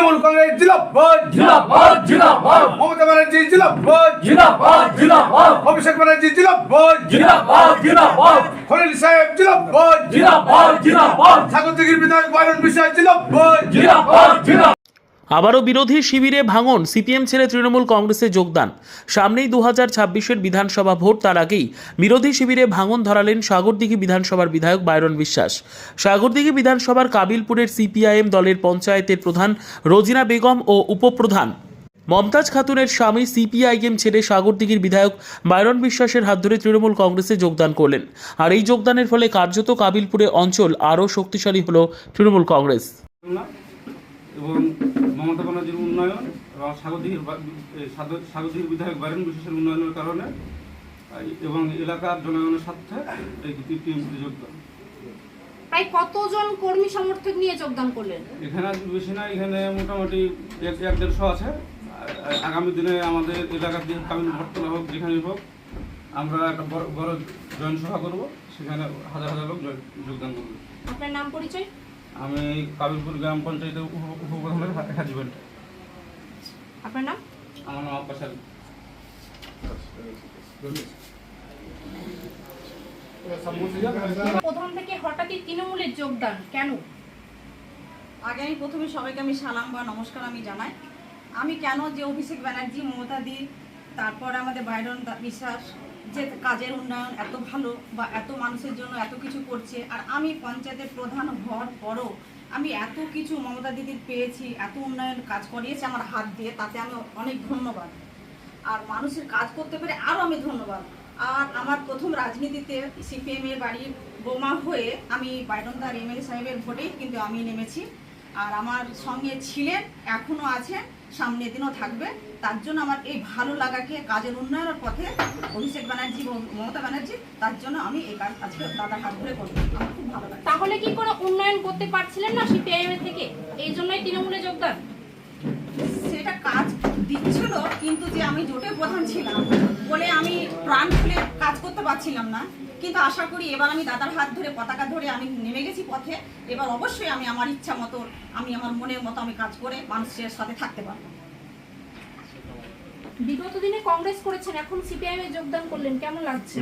তৃণমূল কংগ্রেস জিলাবাদ জিন্দাবাদ জিন্দাবাদ মমতা ব্যানার্জি জিলাবাদ জিন্দাবাদ জিন্দাবাদ অভিষেক ব্যানার্জি জিলাবাদ জিন্দাবাদ জিন্দাবাদ খলিল সাহেব জিলাবাদ জিন্দাবাদ জিন্দাবাদ স্বাগতিকের বিধায়ক বাইরন বিশ্বাস জিলাবাদ জিন্দাবাদ জিন্দাবাদ আবারও বিরোধী শিবিরে ভাঙন, সিপিএম ছেড়ে তৃণমূল কংগ্রেসে যোগদান। সামনেই দু হাজার ছাব্বিশের বিধানসভা ভোট, তার আগেই বিরোধী শিবিরে ভাঙন ধরালেন সাগরদিঘি বিধানসভার বিধায়ক বাইরন বিশ্বাস। সাগরদিঘি বিধানসভার কাবিলপুরের সিপিআইএম দলের পঞ্চায়েতের প্রধান রোজিনা বেগম ও উপপ্রধান মমতাজ খাতুনের স্বামী সিপিআইএম ছেড়ে সাগরদিঘির বিধায়ক বাইরন বিশ্বাসের হাত ধরে তৃণমূল কংগ্রেসে যোগদান করলেন। আর এই যোগদানের ফলে কার্যত কাবিলপুরে অঞ্চল আরও শক্তিশালী হল তৃণমূল কংগ্রেস। এবং মমতা ব্যানার্জির উন্নয়ন এবং স্বাগতিক স্বাগতিক বিধায়ক বারেন বিশেষের উন্নয়নের কারণে এবং এলাকার জনগণের স্বার্থে এই টিএমসিতে যোগদান। প্রায় কতজন কর্মী সমর্থক নিয়ে যোগদান করলেন? এখানে বেশি না এখানে মোটামুটি এক এক দেড়শো আছে। আগামী দিনে আমাদের এলাকার যে ভট্টলা হোক যেখানে হোক আমরা একটা বড় বড় সভা করব সেখানে হাজার হাজার লোক যোগদান করবে। আপনার নাম পরিচয়? আমি কাবিলপুর গ্রাম পঞ্চায়েতের উপ- উপপ্রধানের হাজিবেন্ট আপনার নাম? আমার নাম আব্বাস আলী প্রথম থেকে হঠাৎই তৃণমূলের যোগদান কেন? আগে আমি প্রথমে সবাইকে আমি সালাম বা নমস্কার আমি জানাই। আমি কেন যে অভিষেক ব্যানার্জি মমতা দি তারপর আমাদের বাইরন বিশ্বাস যে কাজের উন্নয়ন এত ভালো বা এত মানুষের জন্য এত কিছু করছে আর আমি পঞ্চায়েতের প্রধান হওয়ার পরও আমি এত কিছু মমতা দিদির পেয়েছি, এত উন্নয়ন কাজ করিয়েছি আমার হাত দিয়ে, তাতে আমি অনেক ধন্যবাদ। আর মানুষের কাজ করতে পেরে আরও আমি ধন্যবাদ। আর আমার প্রথম রাজনীতিতে সিপিএমের বাড়ি বাড়ির বোমা হয়ে আমি বাইরন্দার এমএলএ সাহেবের ভোটেই কিন্তু আমি নেমেছি। আর আমার সঙ্গে ছিলেন এখনও আছেন সামনের দিনও থাকবে। তার জন্য আমার এই ভালো লাগাকে কাজের উন্নয়নের পথে অভিষেক ব্যানার্জি মমতা ব্যানার্জি তার জন্য আমি এই কাজ আজকে দাদার হাত ধরে করব আমার খুব ভালো লাগে। তাহলে কি কোনো উন্নয়ন করতে পারছিলেন না সিপিআইএম এর থেকে? এই জন্যই তৃণমূলে যোগদান? সেটা কাজ দিচ্ছিল কিন্তু যে আমি জোটের প্রধান ছিলাম বলে আমি প্রাণ খুলে কাজ করতে পারছিলাম না। কিন্তু আশা করি এবার আমি দাদার হাত ধরে পতাকা ধরে আমি নেমে গেছি পথে। এবার অবশ্যই আমি আমার ইচ্ছা মতো আমি আমার মনের মতো আমি কাজ করে মানুষের সাথে থাকতে পারব। বিগত দিনে কংগ্রেস করেছেন এখন সিপিআইএম এ যোগদান করলেন কেমন লাগছে?